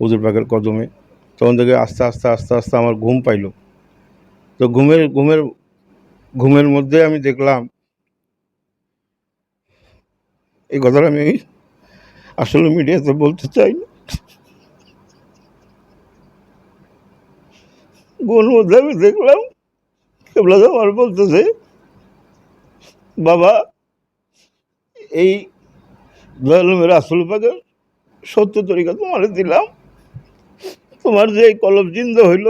হুজুর পাকের কদমে। তখন থেকে আস্তে আস্তে আস্তে আস্তে আমার ঘুম পাইল। তো ঘুমের ঘুমের ঘুমের মধ্যে আমি দেখলাম, এই কথাটা আমি আসলে মিডিয়াতে বলতে চাই ঘুমের মধ্যে আমি দেখলাম, কেবলা আমার বলতেছে, বাবা, এই দয়ালমের আসল পাকে সত্য তরিকা তোমার দিলাম। তোমার যে কলব জিন্দা হইল,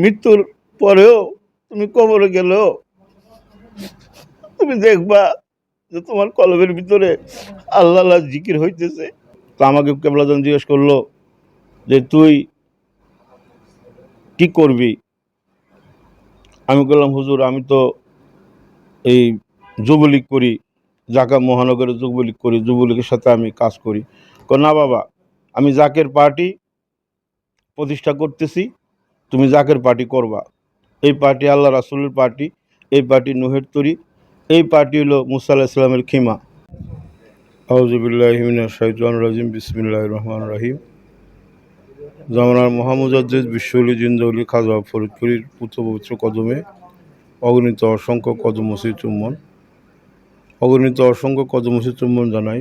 মৃত্যুর পরেও তুমি কবরে গেলেও তুমি দেখবা যে তোমার কলবের ভিতরে আল্লাহ আল্লাহ জিকির হইতেছে। তো আমাকে কেবলাজন জিজ্ঞেস করল যে, তুই কি করবি? আমি বললাম, হুজুর, আমি তো এই যুবলীগ করি জাকা মহানগরে যুবলীগ করি, যুবলীগের সাথে আমি কাজ করি। না বাবা আমি জাকের পার্টি প্রতিষ্ঠা করতেছি, তুমি জাকের পার্টি করবা। এই পার্টি আল্লাহ রাসুলের পার্টি, এই পার্টি নুহের তরি, এই পার্টি হলো মুসা আল্লাহ ইসলামের খিমা। রাজিম বিসমিল্লাহ রহমান রাহিম। জামানার মহামুজাদ্দিদ বিশ্বলি জিন্দাউলি খাজা ফরিদপুরীর পুত্র পবিত্র কদমে অগণিত অসংখ্য কদমসি চুম্বন। অগণিত অসংখ্য কদমসি চুম্বন জানাই।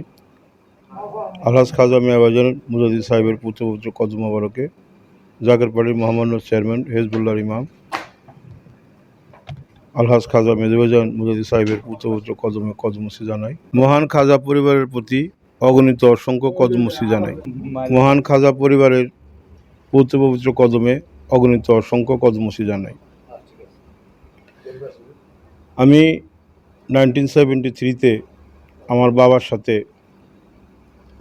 আলহাজ খাজা মিয়াবাজান মুজাদ্দিদ সাহেবের পুত্র পবিত্র কদম জাকের পার্টির মহামান্য চেয়ারম্যান, হেজবুল্লাহর ইমাম। আলহাজ খাজা মেজবাজান মুজাদ্দিদ সাহেবের পুত্র পবিত্র কদমে কদমসি জানাই মহান খাজা পরিবারের প্রতি অগণিত অসংখ্য কদমসি জানাই মহান খাজা পরিবারের পুত্র পবিত্র কদমে অগণিত অসংখ্য কদমসি জানাই আমি নাইনটিন সেভেন্টি থ্রিতে আমার বাবার সাথে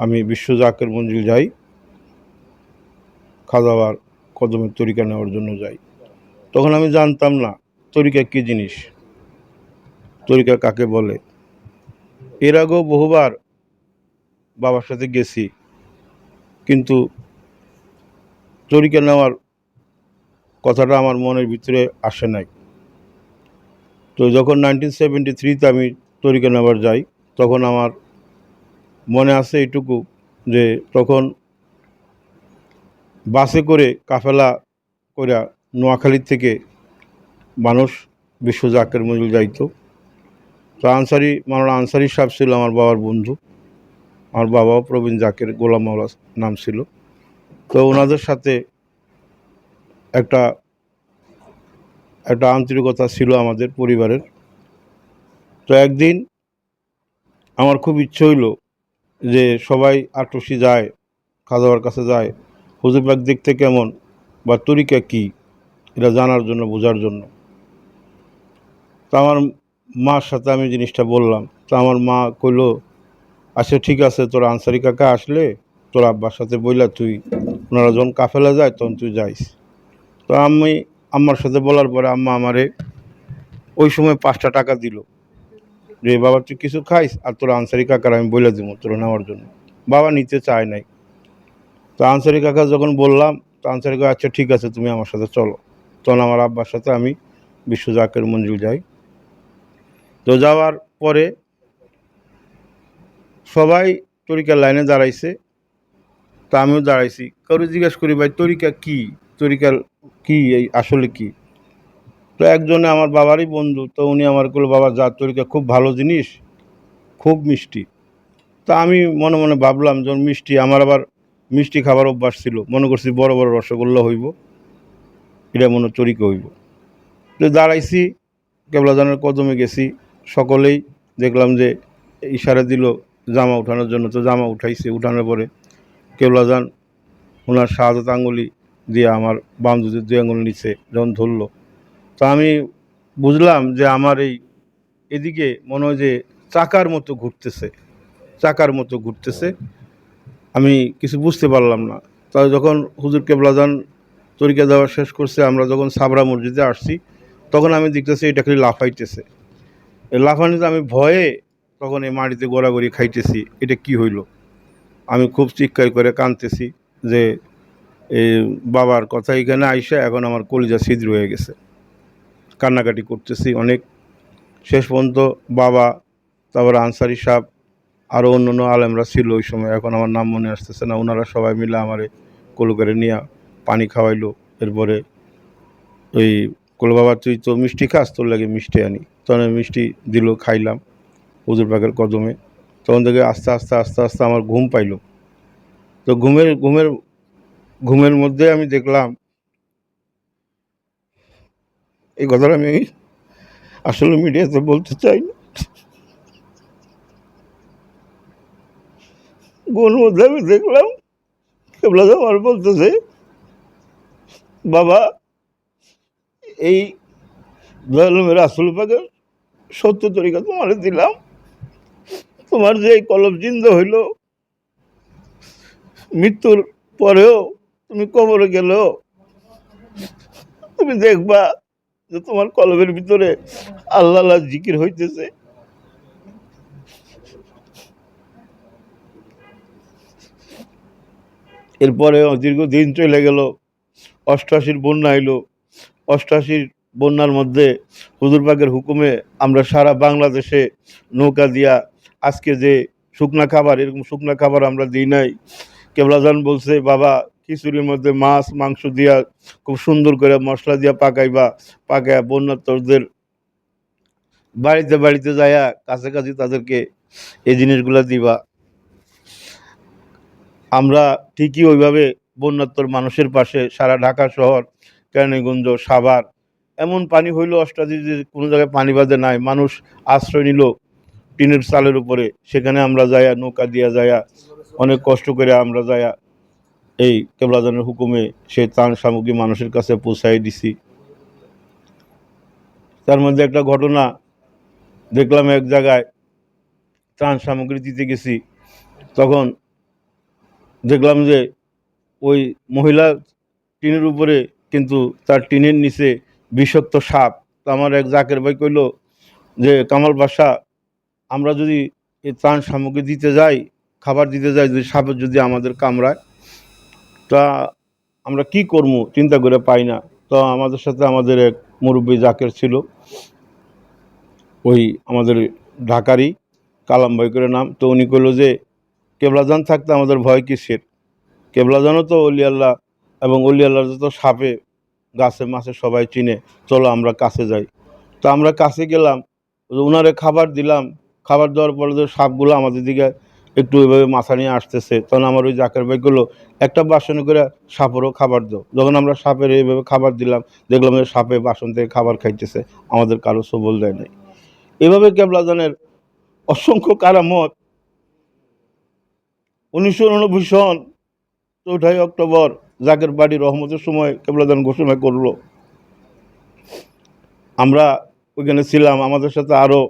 আমি বিশ্ব জাকের মঞ্জিল যাই খাজাবার কদমের তরিকা নেওয়ার জন্য যাই। তখন আমি জানতাম না, তরিকা কী জিনিস? তরিকা কাকে বলে? এর আগেও বহুবার বাবার সাথে গেছি, কিন্তু তরিকা নেওয়ার কথাটা আমার মনের ভিতরে আসে নাই। তো যখন নাইনটিন সেভেন্টি থ্রিতে আমি তরিকা নেওয়ার যাই, তখন আমার মনে আছে এইটুকু যে তখন বাসে করে কাফেলা করে নোয়াখালীর থেকে মানুষ বিশ্ব জাকের মজুল যাইত। তো আনসারি, মাওলানা আনসারি সাহেব ছিল আমার বাবার বন্ধু। আমার বাবাও প্রবীণ জাকের গোলাম মাওলা নাম ছিল। তো ওনাদের সাথে একটা একটা আন্তরিকতা ছিল আমাদের পরিবারের। তো একদিন আমার খুব ইচ্ছে হইল যে সবাই আটরসি যায় খাজাবার কাছে যায় হুজুরবাগ দেখতে কেমন বা তরিকা কি? এটা জানার জন্য, বোঝার জন্য। তা আমার মার সাথে আমি জিনিসটা বললাম। তা আমার মা কইল আচ্ছা ঠিক আছে, তোর আনসারি কাকা আসলে, তোর আব্বার সাথে বইলা তুই, ওনারা যখন কাফেলা যায়, তখন তুই যাইস। তো আমি, আম্মার সাথে বলার পরে আম্মা আমারে ওই সময় পাঁচটা টাকা দিল। যে, বাবা, তুই কিছু খাইস? আর তোর আনসারি কাকার আমি বলে দিব তোর নেওয়ার জন্য। বাবা নিতে চায় নাই। তো আনসারি কাকা যখন বললাম, তো আনসারি কাকা আচ্ছা ঠিক আছে, তুমি আমার সাথে চলো। তখন আমার আব্বার সাথে আমি বিশ্ব জাকের মঞ্জিল যাই। তো যাওয়ার পরে সবাই তরিকার লাইনে দাঁড়াইছে। তা আমিও দাঁড়াইছি। কারও জিজ্ঞেস করি, ভাই, তরিকা কী? তরিকার কী? এই আসলে কি? তো একজনে আমার বাবারই বন্ধু, তো উনি আমার বলল বাবা জাত তরিকা খুব ভালো জিনিস, খুব মিষ্টি। তা আমি মনে মনে ভাবলাম যখন মিষ্টি, আমার আবার মিষ্টি খাবার অভ্যাস ছিল। মনে করছি বড় বড় রসগোল্লা হইব, এটা মনে তরিকা হইব। তো দাঁড়াইছি কেবলাজানের কদমে গেছি, সকলেই দেখলাম যে ইশারা দিল জামা উঠানোর জন্য। তো জামা উঠাইছে, উঠানোর পরে কেবলাজান ওনার শাহাদত আঙ্গুলি দিয়ে আমার বাম দুই আঙুল নিচে যখন ধরলো তো আমি বুঝলাম যে আমার এই এদিকে মনে হয় যে চাকার মতো ঘুরতেছে, চাকার মতো ঘুরতেছে। আমি কিছু বুঝতে পারলাম না। তাই যখন হুজুর কেবলাজান তরিকা দেওয়া শেষ করছে, আমরা যখন সাবরা মসজিদে আসছি, তখন আমি দেখতেছি এটা খালি লাফাইতেছে। লাফানিতে আমি ভয়ে তখন এই মাটিতে গোড়াগড়ি খাইতেছি, এটা কি হইল? আমি খুব চিৎকার করে কাঁদতেছি যে, এই বাবার কথা এখানে আইসা এখন আমার কলিজা ছিদ্র হয়ে গেছে। কান্নাকাটি করতেছি, অনেক। শেষ পর্যন্ত বাবা, তারপর আনসারি সাহেব আরও অন্য অন্য আলেমরা ছিল ওই সময়। এখন আমার নাম মনে আসতেছে না, ওনারা সবাই মিলে আমারে কোলো করে নিয়ে পানি খাওয়াইলো। এরপরে ওই কোলো বাবা তুই তো মিষ্টি খাস, তোর লাগে মিষ্টি আনি। তখন মিষ্টি দিল, খাইলাম হুজুর পাকের কদমে। তখন থেকে আস্তে আস্তে আস্তে আস্তে আমার ঘুম পাইলো। তো ঘুমের ঘুমের ঘুমের মধ্যে আমি দেখলাম এই কথাটা আমি আসলে মিডিয়াতে বলতে চাই না। মধ্যে আমি দেখলাম, কেবলা আমার বলতেছে, বাবা, এই দয়ালমের আসল পাকের সত্য তরিকা তোমার দিলাম। তোমার যে কলব জিন্দ হইল, মৃত্যুর পরেও তুমি কবরে গেলেও তুমি দেখবা যে তোমার কলমের ভিতরে আল্লাহ আল্লাহ জিকির হইতেছে। এরপরে দীর্ঘদিন চলে গেল, অষ্টআশির বন্যা এলো। অষ্টআশির বন্যার মধ্যে হুজুরবাগের হুকুমে আমরা সারা বাংলাদেশে নৌকা দিয়া আজকে যে শুকনা খাবার, এরকম শুকনা খাবার আমরা দিই নাই। কেবলাজান বলছে, বাবা খিচুড়ির মধ্যে মাছ, মাংস দিয়া খুব সুন্দর করে মশলা দিয়া পাকাইবা, পাকাইয়া বন্যাত্মদের বাড়িতে বাড়িতে যায়া কাছাকাছি তাদেরকে এই জিনিসগুলো দিবা। আমরা ঠিকই ওইভাবে বন্যাত্তর মানুষের পাশে সারা ঢাকা শহর, কেরানীগঞ্জ, সাভার, এমন পানি হইল অষ্টাদি যে কোনো জায়গায় পানি বাঁধে নাই, মানুষ আশ্রয় নিল টিনের চালের উপরে। সেখানে আমরা যাইয়া নৌকা দিয়া যাইয়া অনেক কষ্ট করে আমরা যাইয়া এই কেবলাদানের হুকুমে সে ত্রাণ সামগ্রী মানুষের কাছে পৌঁছাই দিছি। তার মধ্যে একটা ঘটনা দেখলাম এক জায়গায় ত্রাণ সামগ্রী দিতে গেছি। তখন দেখলাম যে ওই মহিলা টিনের উপরে কিন্তু তার টিনের নিচে বিষাক্ত সাপ। আমার এক জাকের ভাই কইল যে, কামাল বাসা আমরা যদি এই ত্রাণ সামগ্রী দিতে যাই, খাবার দিতে যাই, যদি সাপের যদি আমাদের কামড়ায় তা আমরা কি করব চিন্তা করে পাই না। তো আমাদের সাথে আমাদের এক মুরব্বী জাকের ছিল। ওই আমাদের ঢাকারই কালাম ভাই করে নাম। তো উনি কইলো যে, কেবলাজান থাকতে আমাদের ভয় কিসের? কেবলাজানও তো অলি আল্লাহ এবং অলি আল্লাহ তো সাপে গাছে মাছে সবাই চিনে, চলো আমরা কাছে যাই। তো আমরা কাছে গেলাম ওনারে খাবার দিলাম। খাবার দেওয়ার পরে যে সাপগুলো আমাদের দিকে একটু ওইভাবে মাথা নিয়ে আসতেছে। তখন আমার ওই জাকের ভাইগুলো একটা বাসনে করে সাপেরও খাবার দাও। যখন আমরা সাপের এইভাবে খাবার দিলাম, দেখলাম যে সাপে বাসন থেকে খাবার খাইতেছে, আমাদের কারও সবল দেয় নাই। এভাবে কেবলাজানের অসংখ্য কারামত উনিশশো উনব্বই সন চৌঠাই অক্টোবর জাকের বাড়ি রহমতের সময় কেবলাদান ঘোষণা করল। আমরা ওইখানে ছিলাম, আমাদের সাথে আরও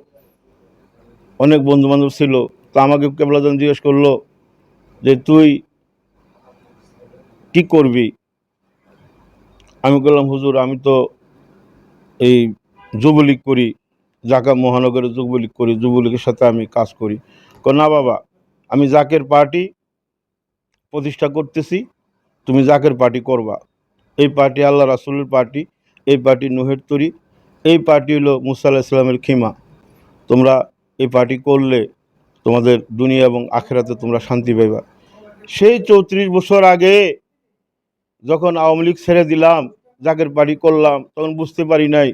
অনেক বন্ধু বান্ধব ছিল। তো আমাকে কেবলাদান জিজ্ঞেস করল যে, তুই কি করবি? আমি বললাম, হুজুর, আমি তো এই যুবলীগ করি জাকা মহানগরের যুবলীগ করি, যুবলীগের সাথে আমি কাজ করি। না বাবা, আমি জাকের পার্টি প্রতিষ্ঠা করতেছি, তুমি জাকের পার্টি করবা। এই পার্টি আল্লাহ রাসুলের পার্টি, এই পার্টি নুহের তরি, এই পার্টি হলো মুসা আল্লাহ ইসলামের খিমা। তোমরা এই পার্টি করলে তোমাদের দুনিয়া এবং আখেরাতে তোমরা শান্তি পাইবা। সেই চৌত্রিশ বছর আগে যখন আওয়ামী লীগ ছেড়ে দিলাম, জাগের পার্টি করলাম, তখন বুঝতে পারি নাই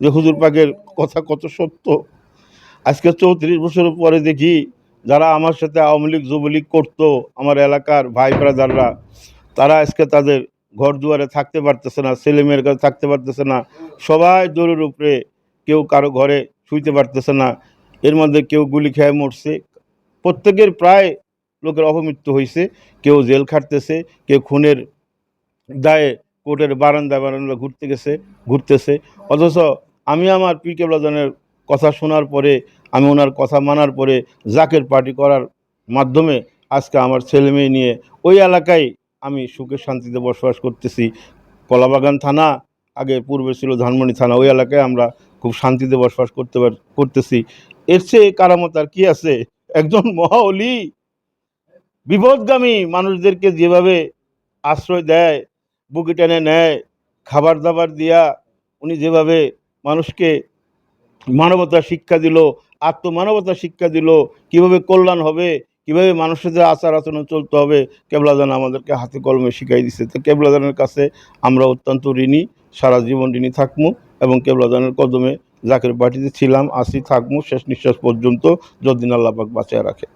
যে হুজুর পাকের কথা কত সত্য। আজকে চৌত্রিশ বছর পরে দেখি যারা আমার সাথে আওয়ামী লীগ যুবলীগ করতো, আমার এলাকার ভাই ব্রাদাররা, তারা আজকে তাদের ঘর দুয়ারে থাকতে পারতেছে না, ছেলে মেয়ের কাছে থাকতে পারতেছে না, সবাই দৌড়ের উপরে কেউ কারও ঘরে শুইতে পারতেছে না। এর মধ্যে কেউ গুলি খেয়ে মরছে। প্রত্যেকের প্রায় লোকের অপমৃত্যু হয়েছে কেউ জেল খাটতেছে, কেউ খুনের দায়ে কোর্টের বারান্দায় বারান্দা ঘুরতে গেছে, ঘুরতেছে। অথচ আমি আমার পি কে কেবলাজনের কথা শোনার পরে, আমি ওনার কথা মানার পরে, জাকের পার্টি করার মাধ্যমে আজকে আমার ছেলে মেয়ে নিয়ে ওই এলাকায় আমি সুখে শান্তিতে বসবাস করতেছি। কলাবাগান থানা, আগে পূর্বে ছিল ধানমণি থানা, ওই এলাকায় আমরা খুব শান্তিতে বসবাস করতে করতেছি। এর চেয়ে কারামত আর কি আছে? একজন মহাওলি। বিপদগামী মানুষদেরকে যেভাবে আশ্রয় দেয়, বুকে টেনে নেয় খাবার দাবার দিয়া উনি যেভাবে মানুষকে মানবতা শিক্ষা দিল, আত্মমানবতা শিক্ষা দিল, কীভাবে কল্যাণ হবে, কীভাবে মানুষের যে আচার আচরণ চলতে হবে, কেবলাদান আমাদেরকে হাতে কলমে শিখাই দিচ্ছে তো কেবলাদানের কাছে আমরা অত্যন্ত ঋণী, সারা জীবন ঋণী থাকব এবং কেবলাদানের কদমে জাকের বাড়িতে ছিলাম আসি থাকব শেষ নিঃশ্বাস পর্যন্ত যদি আল্লাপাক বাঁচিয়ে রাখে।